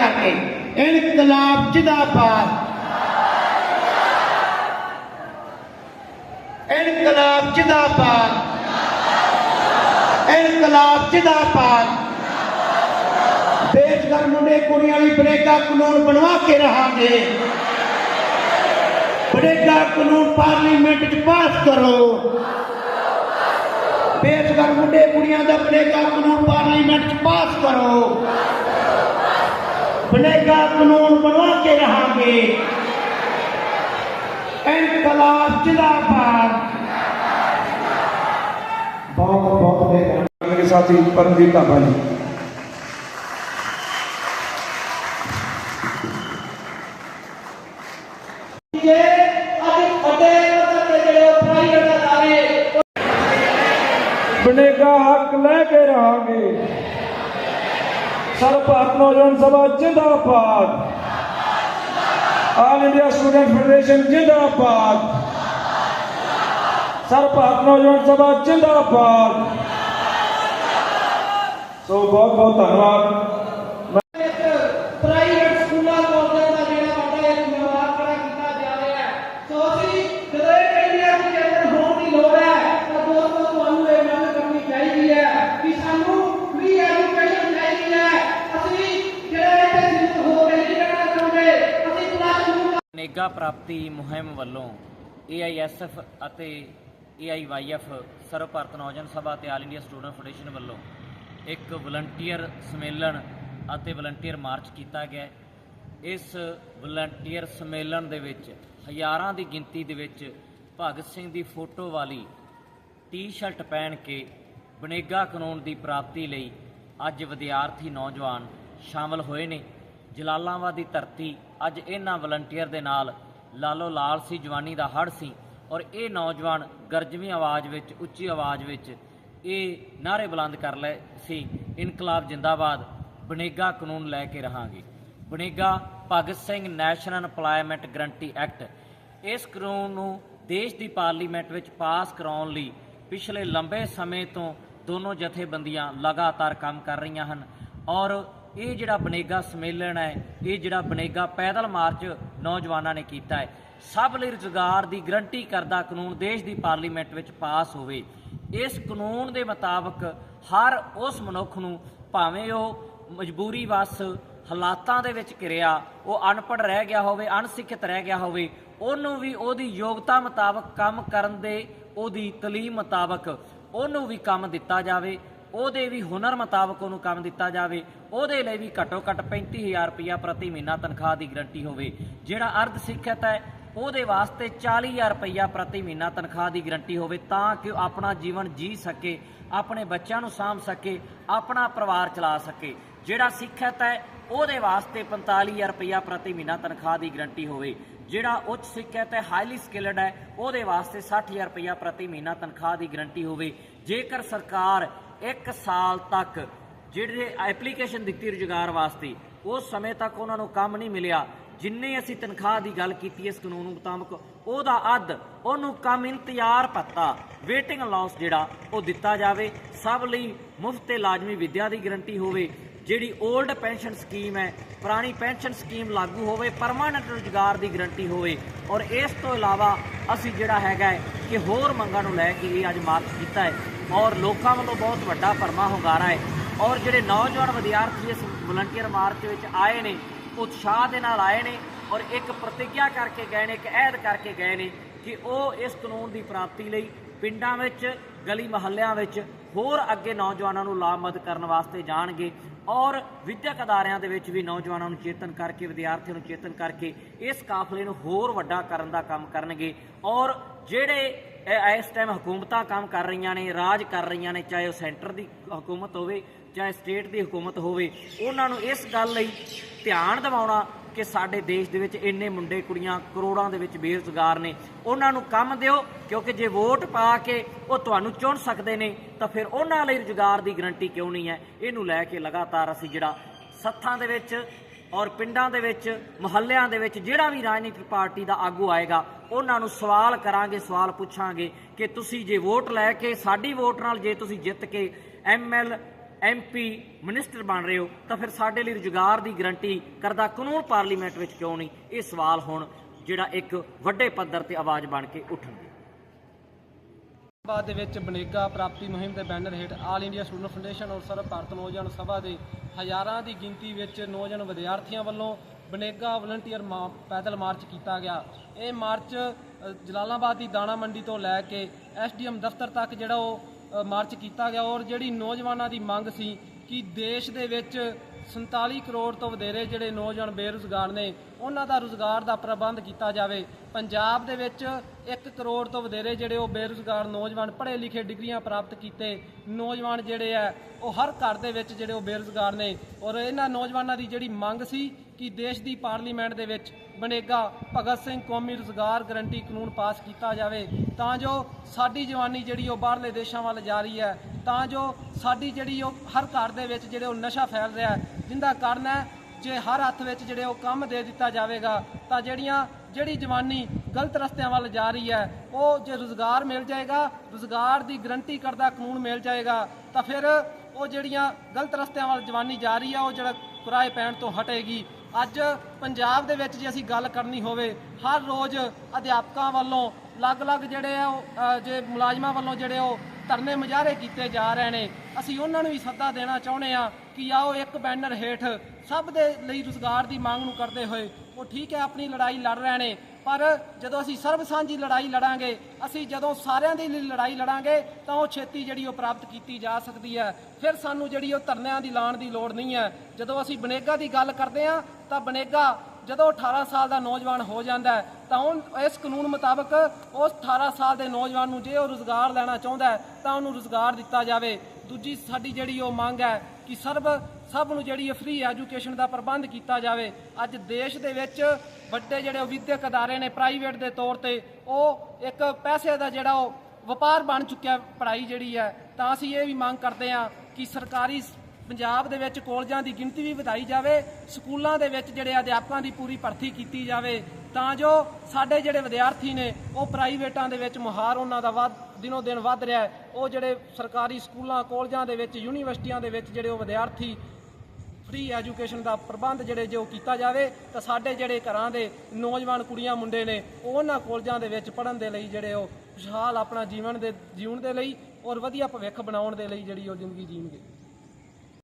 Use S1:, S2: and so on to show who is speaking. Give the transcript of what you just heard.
S1: ਕਰਕੇ। ਇਨਕਲਾਬ ਜਿੰਦਾਬਾਦ। ਇਨਕਲਾਬ ਜਿੰਦਾਬਾਦ। ਇਨਕਲਾਬ ਜਿੰਦਾਬਾਦ। ਬੇਸ਼ਕਰ ਮੁੰਡੇ ਕੁੜੀਆਂ ਲਈ ਬਨੇਗਾ ਕਾਨੂੰਨ ਬਣਵਾ ਕੇ ਰਹਾਂਗੇ। ਬਨੇਗਾ ਕਾਨੂੰਨ ਪਾਰਲੀਮੈਂਟ 'ਚ ਪਾਸ ਕਰੋ। ਬੇਸ਼ਕਰ ਮੁੰਡੇ ਕੁੜੀਆਂ ਦਾ ਬਨੇਗਾ ਕਾਨੂੰਨ ਪਾਰਲੀਮੈਂਟ 'ਚ ਪਾਸ ਕਰੋ। ਬਨੇਗਾ ਕਾਨੂੰਨ ਬਣਵਾ ਕੇ ਰਹਾਂਗੇ। ਇਨਕਲਾਬ ਜਿੰਦਾਬਾਦ। ਬਹੁਤ ਬਹੁਤ ਮਿਹਰਬਾਨੀ।
S2: ਮੇਰੇ ਸਾਥੀ ਪਰਮਜੀਤ ਢਾਬਾ ਜੀ
S1: ਜੇ ਅੱਜ ਫਟੇ ਤੇ ਜਿਹੜੇ ਪ੍ਰਾਈਵੇਟ ਅਦਾਰੇ
S2: ਬਣੇਗਾ ਹੱਕ ਲੈ ਕੇ ਰਹਾਂਗੇ ਸਰਬ ਭਾਰਤ ਨੌਜਵਾਨ ਸਭਾ ਜਿੰਦਾਬਾਦ। ਆਲ ਇੰਡੀਆ ਸਟੂਡੈਂਟ ਫੈਡਰੇਸ਼ਨ ਜਿੰਦਾਬਾਦ। ਸਰਬ ਭਾਰਤ ਨੌਜਵਾਨ ਸਭਾ ਜਿੰਦਾਬਾਦ। ਸੋ ਬਹੁਤ ਬਹੁਤ ਧੰਨਵਾਦ।
S3: ਪ੍ਰਾਪਤੀ ਮੁਹਿੰਮ ਵੱਲੋਂ ਏਆਈਐਸਐਫ ਅਤੇ ਏਆਈਵਾਈਐਫ ਸਰਵ ਭਾਰਤ ਨੌਜਵਾਨ ਸਭਾ ਤੇ ਆਲ ਇੰਡੀਆ ਸਟੂਡੈਂਟ ਫੈਡਰੇਸ਼ਨ ਵੱਲੋਂ ਇੱਕ ਵਲੰਟੀਅਰ ਸੰਮੇਲਨ ਅਤੇ ਵਲੰਟੀਅਰ ਮਾਰਚ ਕੀਤਾ ਗਿਆ ਇਸ ਵਲੰਟੀਅਰ ਸੰਮੇਲਨ ਦੇ ਵਿੱਚ ਹਜ਼ਾਰਾਂ ਦੀ ਗਿਣਤੀ ਦੇ ਵਿੱਚ ਭਗਤ ਸਿੰਘ ਦੀ ਫੋਟੋ ਵਾਲੀ ਟੀ-ਸ਼ਰਟ ਪਹਿਨ ਕੇ ਬਨੇਗਾ ਕਾਨੂੰਨ ਦੀ ਪ੍ਰਾਪਤੀ ਲਈ ਅੱਜ ਵਿਦਿਆਰਥੀ ਨੌਜਵਾਨ ਸ਼ਾਮਲ ਹੋਏ ਨੇ। ਜਲਾਲਾਬਾਦ ਦੀ ਧਰਤੀ ਅੱਜ ਇਹਨਾਂ ਵਲੰਟੀਅਰ ਦੇ ਨਾਲ ਲਾਲੋ ਲਾਲ ਸੀ, ਜਵਾਨੀ ਦਾ ਹੜ ਸੀ ਔਰ ਇਹ ਨੌਜਵਾਨ ਗਰਜਵੀਂ ਆਵਾਜ਼ ਵਿੱਚ, ਉੱਚੀ ਆਵਾਜ਼ ਵਿੱਚ ਇਹ ਨਾਰੇ ਬੁਲੰਦ ਕਰ ਲਏ ਸੀ, ਇਨਕਲਾਬ ਜਿੰਦਾਬਾਦ, ਬਨੇਗਾ ਕਾਨੂੰਨ ਲੈ ਕੇ ਰਹਾਂਗੇ। ਬਨੇਗਾ Bhagat Singh national employment guarantee act, ਇਸ ਕਾਨੂੰਨ ਨੂੰ ਦੇਸ਼ ਦੀ ਪਾਰਲੀਮੈਂਟ ਵਿੱਚ ਪਾਸ ਕਰਾਉਣ ਲਈ ਪਿਛਲੇ ਲੰਬੇ ਸਮੇਂ ਤੋਂ ਦੋਨੋਂ ਜਥੇਬੰਦੀਆਂ ਲਗਾਤਾਰ ਕੰਮ ਕਰ ਰਹੀਆਂ ਹਨ ਔਰ ਇਹ ਜਿਹੜਾ ਬਨੇਗਾ ਸੰਮੇਲਨ ਹੈ, ਇਹ ਜਿਹੜਾ ਬਨੇਗਾ ਪੈਦਲ ਮਾਰਚ ਨੌਜਵਾਨਾਂ ਨੇ ਕੀਤਾ ਹੈ। ਸਭ ਲਈ ਰੁਜ਼ਗਾਰ ਦੀ ਗਰੰਟੀ ਕਰਦਾ ਕਾਨੂੰਨ ਦੇਸ਼ ਦੀ ਪਾਰਲੀਮੈਂਟ ਵਿੱਚ ਪਾਸ ਹੋਵੇ। ਇਸ ਕਾਨੂੰਨ ਦੇ ਮੁਤਾਬਕ ਹਰ ਉਸ ਮਨੁੱਖ ਨੂੰ ਭਾਵੇਂ ਉਹ ਮਜਬੂਰੀ ਵਸ ਹਾਲਾਤਾਂ ਦੇ ਵਿੱਚ ਘਿਰਿਆ, ਉਹ ਅਨਪੜ੍ਹ ਰਹਿ ਗਿਆ ਹੋਵੇ, ਅਣਸਿੱਖਿਅਤ ਰਹਿ ਗਿਆ ਹੋਵੇ, ਉਹਨੂੰ ਵੀ ਉਹਦੀ ਯੋਗਤਾ ਮੁਤਾਬਕ ਕੰਮ ਕਰਨ ਦੇ, ਉਹਦੀ ਤਾਲੀਮ ਮੁਤਾਬਕ ਉਹਨੂੰ ਵੀ ਕੰਮ ਦਿੱਤਾ ਜਾਵੇ। ਉਹਦੇ ਵੀ ਹੁਨਰ ਮੁਤਾਬਕ ਉਹਨੂੰ ਕੰਮ ਦਿੱਤਾ ਜਾਵੇ, ਉਹਦੇ ਲਈ ਵੀ ਘੱਟੋ ਘੱਟ 35000 ਰੁਪਇਆ ਪ੍ਰਤੀ ਮਹੀਨਾ ਤਨਖਾਹ ਦੀ ਗਰੰਟੀ ਹੋਵੇ। ਜਿਹੜਾ ਅਰਧ ਸਿੱਖਿਅਤ ਹੈ, ਉਹਦੇ ਵਾਸਤੇ 40000 ਰੁਪਈਆ ਪ੍ਰਤੀ ਮਹੀਨਾ ਤਨਖਾਹ ਦੀ ਗਰੰਟੀ ਹੋਵੇ ਤਾਂ ਕਿ ਉਹ ਆਪਣਾ ਜੀਵਨ ਜੀ ਸਕੇ, ਆਪਣੇ ਬੱਚਿਆਂ ਨੂੰ ਸਾਂਭ ਸਕੇ, ਆਪਣਾ ਪਰਿਵਾਰ ਚਲਾ ਸਕੇ। ਜਿਹੜਾ ਸਿੱਖਿਅਤ ਹੈ, ਉਹਦੇ ਵਾਸਤੇ 45000 ਰੁਪਈਆ ਪ੍ਰਤੀ ਮਹੀਨਾ ਤਨਖਾਹ ਦੀ ਗਰੰਟੀ ਹੋਵੇ। ਜਿਹੜਾ ਉੱਚ ਸਿੱਖਿਅਤ ਹੈ ਹਾਈਲੀ ਸਕਿਲਡ ਹੈ, ਉਹਦੇ ਵਾਸਤੇ 60000 ਰੁਪਈਆ ਪ੍ਰਤੀ ਮਹੀਨਾ ਤਨਖਾਹ ਦੀ ਗਰੰਟੀ ਹੋਵੇ। ਜੇਕਰ ਸਰਕਾਰ 1 ਸਾਲ ਤੱਕ ਜਿਹੜੇ ਐਪਲੀਕੇਸ਼ਨ ਦਿੱਤੀ ਰੁਜ਼ਗਾਰ ਵਾਸਤੇ, ਉਸ ਸਮੇਂ ਤੱਕ ਉਹਨਾਂ ਨੂੰ ਕੰਮ ਨਹੀਂ ਮਿਲਿਆ। ਜਿੰਨੇ ਅਸੀਂ ਤਨਖਾਹ ਦੀ ਗੱਲ ਕੀਤੀ ਇਸ ਕਾਨੂੰਨ ਮੁਤਾਬਕ, ਉਹਦਾ ਅੱਧ ਉਹਨੂੰ ਕੰਮ ਇੰਤਜ਼ਾਰ ਭੱਤਾ ਵੇਟਿੰਗ ਅਲਾਉਂਸ ਜਿਹੜਾ, ਉਹ ਦਿੱਤਾ ਜਾਵੇ। ਸਭ ਲਈ ਮੁਫਤ ਤੇ ਲਾਜ਼ਮੀ ਵਿੱਦਿਆ ਦੀ ਗਰੰਟੀ ਹੋਵੇ, ਜਿਹੜੀ 올ਡ ਪੈਨਸ਼ਨ ਸਕੀਮ ਹੈ, ਪੁਰਾਣੀ ਪੈਨਸ਼ਨ ਸਕੀਮ ਲਾਗੂ ਹੋਵੇ ਪਰਮਾਨੈਂਟ ਰੁਜ਼ਗਾਰ ਦੀ ਗਰੰਟੀ ਹੋਵੇ। ਔਰ ਇਸ ਤੋਂ ਇਲਾਵਾ ਅਸੀਂ ਜਿਹੜਾ ਹੈਗਾ ਕਿ ਹੋਰ ਮੰਗਾਂ ਨੂੰ ਲੈ ਕੇ ਇਹ ਅੱਜ ਮਾਰਚ ਕੀਤਾ ਹੈ। ਔਰ ਲੋਕਾਂ ਵੱਲੋਂ ਬਹੁਤ ਵੱਡਾ ਭਰਮਾ ਹੁੰਗਾਰਾ ਹੈ। ਔਰ ਜਿਹੜੇ ਨੌਜਵਾਨ ਵਿਦਿਆਰਥੀ ਇਸ ਵਲੰਟੀਅਰ ਮਾਰਚ ਵਿੱਚ ਆਏ ਨੇ, ਉਤਸ਼ਾਹ ਦੇ ਨਾਲ ਆਏ ਨੇ ਔਰ ਇੱਕ ਪ੍ਰਤੀਗਿਆ ਕਰਕੇ ਗਏ ਨੇ, ਇੱਕ ਅਹਿਦ ਕਰਕੇ ਗਏ ਨੇ ਕਿ ਉਹ ਇਸ ਕਾਨੂੰਨ ਦੀ ਪ੍ਰਾਪਤੀ ਲਈ ਪਿੰਡਾਂ ਵਿੱਚ, ਗਲੀ ਮਹੱਲਿਆਂ ਵਿੱਚ ਹੋਰ ਅੱਗੇ ਨੌਜਵਾਨਾਂ ਨੂੰ ਲਾਮਦ ਕਰਨ ਵਾਸਤੇ ਜਾਣਗੇ ਔਰ ਵਿਦਿਅਕ ਅਦਾਰਿਆਂ ਦੇ ਵਿੱਚ ਵੀ ਨੌਜਵਾਨਾਂ ਨੂੰ ਚੇਤਨ ਕਰਕੇ, ਵਿਦਿਆਰਥੀਆਂ ਨੂੰ ਚੇਤਨ ਕਰਕੇ ਇਸ ਕਾਫਲੇ ਨੂੰ ਹੋਰ ਵੱਡਾ ਕਰਨ ਦਾ ਕੰਮ ਕਰਨਗੇ। ਔਰ ਜਿਹੜੇ ਇਹ ਇਸ ਟਾਈਮ ਹਕੂਮਤਾਂ ਕੰਮ ਕਰ ਰਹੀਆਂ ਨੇ, ਰਾਜ ਕਰ ਰਹੀਆਂ ਨੇ, ਚਾਹੇ ਉਹ ਸੈਂਟਰ ਦੀ ਹਕੂਮਤ ਹੋਵੇ, ਚਾਹੇ ਸਟੇਟ ਦੀ ਹਕੂਮਤ ਹੋਵੇ। ਉਹਨਾਂ ਨੂੰ ਇਸ ਗੱਲ ਲਈ ਧਿਆਨ ਦਿਵਾਉਣਾ ਕਿ ਸਾਡੇ ਦੇਸ਼ ਦੇ ਵਿੱਚ ਇੰਨੇ ਮੁੰਡੇ ਕੁੜੀਆਂ ਕਰੋੜਾਂ ਦੇ ਵਿੱਚ ਬੇਰੁਜ਼ਗਾਰ ਨੇ। ਉਹਨਾਂ ਨੂੰ ਕੰਮ ਦਿਓ, ਕਿਉਂਕਿ ਜੇ ਵੋਟ ਪਾ ਕੇ ਉਹ ਤੁਹਾਨੂੰ ਚੁਣ ਸਕਦੇ ਨੇ, ਤਾਂ ਫਿਰ ਉਹਨਾਂ ਲਈ ਰੁਜ਼ਗਾਰ ਦੀ ਗਰੰਟੀ ਕਿਉਂ ਨਹੀਂ ਹੈ? ਇਹਨੂੰ ਲੈ ਕੇ ਲਗਾਤਾਰ ਅਸੀਂ ਜਿਹੜਾ ਸੱਥਾਂ ਦੇ ਵਿੱਚ ਔਰ ਪਿੰਡਾਂ ਦੇ ਵਿੱਚ, ਮੁਹੱਲਿਆਂ ਦੇ ਵਿੱਚ ਜਿਹੜਾ ਵੀ ਰਾਜਨੀਤਿਕ ਪਾਰਟੀ ਦਾ ਆਗੂ ਆਏਗਾ, ਉਹਨਾਂ ਨੂੰ ਸਵਾਲ ਕਰਾਂਗੇ, ਸਵਾਲ ਪੁੱਛਾਂਗੇ ਕਿ ਤੁਸੀਂ ਜੇ ਵੋਟ ਲੈ ਕੇ, ਸਾਡੀ ਵੋਟ ਨਾਲ ਜੇ ਤੁਸੀਂ ਜਿੱਤ ਕੇ ਐਮਐਲ ਐਮਪੀ ਮਿਨਿਸਟਰ ਬਣ ਰਹੇ ਹੋ, ਤਾਂ ਫਿਰ ਸਾਡੇ ਲਈ ਰੁਜ਼ਗਾਰ ਦੀ ਗਰੰਟੀ ਕਰਦਾ ਕਾਨੂੰਨ ਪਾਰਲੀਮੈਂਟ ਵਿੱਚ ਕਿਉਂ ਨਹੀਂ? ਇਹ ਸਵਾਲ ਹੁਣ ਜਿਹੜਾ ਇੱਕ ਵੱਡੇ ਪੱਧਰ ਤੇ ਆਵਾਜ਼ ਬਣ ਕੇ ਉੱਠਣਗੇ।
S2: ਬਾਅਦ ਦੇ ਵਿੱਚ ਬਨੇਗਾ ਪ੍ਰਾਪਤੀ ਮੁਹਿੰਮ ਦੇ ਬੈਨਰ ਹੇਠ ਆਲ ਇੰਡੀਆ ਸਟੂਡੈਂਟ ਫਾਊਂਡੇਸ਼ਨ ਔਰ ਸਰਵ ਭਾਰਤ ਨੌਜਵਾਨ ਸਭਾ ਦੇ ਹਜ਼ਾਰਾਂ ਦੀ ਗਿਣਤੀ ਵਿੱਚ ਨੌਜਵਾਨ ਵਿਦਿਆਰਥੀਆਂ ਵੱਲੋਂ ਬਨੇਗਾ ਵਲੰਟੀਅਰ ਮਾ- ਪੈਦਲ ਮਾਰਚ ਕੀਤਾ ਗਿਆ। ਇਹ ਮਾਰਚ ਜਲਾਲਾਬਾਦ ਦੀ ਦਾਣਾ ਮੰਡੀ ਤੋਂ ਲੈ ਕੇ ਐਸਡੀਐਮ ਦਫ਼ਤਰ ਤੱਕ ਜਿਹੜਾ ਉਹ ਮਾਰਚ ਕੀਤਾ ਗਿਆ ਔਰ ਜਿਹੜੀ ਨੌਜਵਾਨਾਂ ਦੀ ਮੰਗ ਸੀ ਕਿ ਦੇਸ਼ ਦੇ ਵਿੱਚ 47 ਕਰੋੜ ਤੋਂ ਵਧੇਰੇ ਜਿਹੜੇ ਨੌਜਵਾਨ ਬੇਰੁਜ਼ਗਾਰ ਨੇ, ਉਹਨਾਂ ਦਾ ਰੁਜ਼ਗਾਰ ਦਾ ਪ੍ਰਬੰਧ ਕੀਤਾ ਜਾਵੇ। ਪੰਜਾਬ ਦੇ ਵਿੱਚ 1 ਕਰੋੜ ਤੋਂ ਵਧੇਰੇ ਜਿਹੜੇ ਉਹ ਬੇਰੁਜ਼ਗਾਰ ਨੌਜਵਾਨ ਪੜ੍ਹੇ ਲਿਖੇ ਡਿਗਰੀਆਂ ਪ੍ਰਾਪਤ ਕੀਤੇ ਨੌਜਵਾਨ ਜਿਹੜੇ ਆ, ਉਹ ਹਰ ਘਰ ਦੇ ਵਿੱਚ ਜਿਹੜੇ ਉਹ ਬੇਰੁਜ਼ਗਾਰ ਨੇ। ਔਰ ਇਹਨਾਂ ਨੌਜਵਾਨਾਂ ਦੀ ਜਿਹੜੀ ਮੰਗ ਸੀ ਕਿ ਦੇਸ਼ ਦੀ ਪਾਰਲੀਮੈਂਟ ਦੇ ਵਿੱਚ ਬਣੇਗਾ ਭਗਤ ਸਿੰਘ ਕੌਮੀ ਰੁਜ਼ਗਾਰ ਗਰੰਟੀ ਕਾਨੂੰਨ ਪਾਸ ਕੀਤਾ ਜਾਵੇ, ਤਾਂ ਜੋ ਸਾਡੀ ਜਵਾਨੀ ਜਿਹੜੀ ਉਹ ਬਾਹਰਲੇ ਦੇਸ਼ਾਂ ਵੱਲ ਜਾ ਰਹੀ ਹੈ ਤਾਂ ਜੋ ਸਾਡੀ ਜਿਹੜੀ ਉਹ ਹਰ ਘਰ ਦੇ ਵਿੱਚ ਜਿਹੜੇ ਉਹ ਨਸ਼ਾ ਫੈਲ ਰਿਹਾ ਹੈ ਜਿੰਦਾ ਕਾਰਨ ਹੈ ਜੇ ਹਰ ਹੱਥ ਵਿੱਚ ਜਿਹੜੇ ਉਹ ਕੰਮ ਦੇ ਦਿੱਤਾ ਜਾਵੇਗਾ ਤਾਂ ਜਿਹੜੀਆਂ ਜਿਹੜੀ ਜਵਾਨੀ ਗਲਤ ਰਸਤਿਆਂ ਵੱਲ ਜਾ ਰਹੀ ਹੈ ਉਹ ਜੇ ਰੁਜ਼ਗਾਰ ਮਿਲ ਜਾਏਗਾ ਰੁਜ਼ਗਾਰ ਦੀ ਗਰੰਟੀ ਕਰਦਾ ਕਾਨੂੰਨ ਮਿਲ ਜਾਏਗਾ ਤਾਂ ਫਿਰ ਉਹ ਜਿਹੜੀਆਂ ਗਲਤ ਰਸਤਿਆਂ ਵੱਲ ਜਵਾਨੀ ਜਾ ਰਹੀ ਹੈ ਉਹ ਜਿਹੜਾ ਕੁਰਾਏ ਪੈਣ ਤੋਂ ਹਟੇਗੀ। ਅੱਜ ਪੰਜਾਬ ਦੇ ਵਿੱਚ ਜੇ ਅਸੀਂ ਗੱਲ ਕਰਨੀ ਹੋਵੇ ਹਰ ਰੋਜ਼ ਅਧਿਆਪਕਾਂ ਵੱਲੋਂ ਅਲੱਗ-ਅਲੱਗ ਜਿਹੜੇ ਆ ਉਹ, ਜੇ ਮੁਲਾਜ਼ਮਾਂ ਵੱਲੋਂ ਜਿਹੜੇ ਉਹ ਧਰਨੇ ਮੁਜ਼ਾਹਰੇ ਕੀਤੇ ਜਾ ਰਹੇ ਨੇ। ਅਸੀਂ ਉਹਨਾਂ ਨੂੰ ਵੀ ਸੱਦਾ ਦੇਣਾ ਚਾਹੁੰਦੇ ਆ ਕਿ ਆਓ ਇੱਕ ਬੈਨਰ ਹੇਠ ਸਭ ਦੇ ਲਈ ਰੁਜ਼ਗਾਰ ਦੀ ਮੰਗ ਨੂੰ ਕਰਦੇ ਹੋਏ, ਉਹ ਠੀਕ ਹੈ, ਆਪਣੀ ਲੜਾਈ ਲੜ ਰਹੇ ਨੇ, ਪਰ ਜਦੋਂ ਅਸੀਂ ਸਰਬ ਸਾਂਝੀ ਲੜਾਈ ਲੜਾਂਗੇ, ਅਸੀਂ ਜਦੋਂ ਸਾਰਿਆਂ ਦੇ ਲਈ ਲੜਾਈ ਲੜਾਂਗੇ, ਤਾਂ ਉਹ ਛੇਤੀ ਜਿਹੜੀ ਉਹ ਪ੍ਰਾਪਤ ਕੀਤੀ ਜਾ ਸਕਦੀ ਹੈ। ਫਿਰ ਸਾਨੂੰ ਜਿਹੜੀ ਉਹ ਧਰਨਿਆਂ ਦੀ ਲਾਣ ਦੀ ਲੋੜ ਨਹੀਂ ਹੈ। ਜਦੋਂ ਅਸੀਂ ਬਨੇਗਾ ਦੀ ਗੱਲ ਕਰਦੇ ਹਾਂ, ਤਾਂ ਬਨੇਗਾ ਜਦੋਂ 18 ਸਾਲ ਦਾ ਨੌਜਵਾਨ ਹੋ ਜਾਂਦਾ ਹੈ, ਤਾਂ ਉਹ ਇਸ ਕਾਨੂੰਨ ਮੁਤਾਬਕ ਉਸ 18 ਸਾਲ ਦੇ ਨੌਜਵਾਨ ਨੂੰ ਜੇ ਉਹ ਰੁਜ਼ਗਾਰ ਲੈਣਾ ਚਾਹੁੰਦਾ ਹੈ, ਤਾਂ ਉਹਨੂੰ ਰੁਜ਼ਗਾਰ ਦਿੱਤਾ ਜਾਵੇ। ਦੂਜੀ ਸਾਡੀ ਜਿਹੜੀ ਉਹ ਮੰਗ ਹੈ ਕਿ ਸਰਬ, ਸਭ ਨੂੰ ਜਿਹੜੀ ਫ੍ਰੀ ਐਜੂਕੇਸ਼ਨ ਦਾ ਪ੍ਰਬੰਧ ਕੀਤਾ ਜਾਵੇ। ਅੱਜ ਦੇਸ਼ ਦੇ ਵਿੱਚ ਵੱਡੇ ਜਿਹੜੇ ਵਿਦਿਅਕ ਅਦਾਰੇ ਨੇ ਪ੍ਰਾਈਵੇਟ ਦੇ ਤੌਰ ਤੇ, ਉਹ ਇੱਕ ਪੈਸੇ ਦਾ ਜਿਹੜਾ ਉਹ ਵਪਾਰ ਬਣ ਚੁੱਕਿਆ ਪੜ੍ਹਾਈ ਜਿਹੜੀ ਹੈ, ਤਾਂ ਅਸੀਂ ਇਹ ਵੀ ਮੰਗ ਕਰਦੇ ਹਾਂ ਕਿ ਸਰਕਾਰੀ ਪੰਜਾਬ ਦੇ ਵਿੱਚ ਕੋਲਜਾਂ ਦੀ ਗਿਣਤੀ ਵੀ ਵਧਾਈ ਜਾਵੇ, ਸਕੂਲਾਂ ਦੇ ਵਿੱਚ ਜਿਹੜੇ ਅਧਿਆਪਕਾਂ ਦੀ ਪੂਰੀ ਭਰਤੀ ਕੀਤੀ ਜਾਵੇ, ਤਾਂ ਜੋ ਸਾਡੇ ਜਿਹੜੇ ਵਿਦਿਆਰਥੀ ਨੇ, ਉਹ ਪ੍ਰਾਈਵੇਟਾਂ ਦੇ ਵਿੱਚ ਮੁਹਾਰ ਉਹਨਾਂ ਦਾ ਵੱਧ, ਦਿਨੋ ਦਿਨ ਵੱਧ ਰਿਹਾ ਹੈ। ਉਹ ਜਿਹੜੇ ਸਰਕਾਰੀ ਸਕੂਲਾਂ, ਕੋਲਜਾਂ ਦੇ ਵਿੱਚ, ਯੂਨੀਵਰਸਿਟੀਆਂ ਦੇ ਵਿੱਚ ਜਿਹੜੇ ਉਹ ਵਿਦਿਆਰਥੀ ਫ੍ਰੀ ਐਜੂਕੇਸ਼ਨ ਦਾ ਪ੍ਰਬੰਧ ਜਿਹੜੇ ਜੋ ਕੀਤਾ ਜਾਵੇ, ਤਾਂ ਸਾਡੇ ਜਿਹੜੇ ਘਰਾਂ ਦੇ ਨੌਜਵਾਨ ਕੁੜੀਆਂ, ਮੁੰਡੇ ਨੇ, ਉਹ ਉਹਨਾਂ ਕੋਲਜਾਂ ਦੇ ਵਿੱਚ ਪੜ੍ਹਨ ਦੇ ਲਈ ਜਿਹੜੇ ਉਹ ਖੁਸ਼ਹਾਲ ਆਪਣਾ ਜੀਵਨ ਦੇ, ਜੀਉਣ ਦੇ ਲਈ ਔਰ ਵਧੀਆ ਭਵਿੱਖ ਬਣਾਉਣ ਦੇ ਲਈ ਜਿਹੜੀ ਉਹ ਜ਼ਿੰਦਗੀ ਜੀਣਗੇ।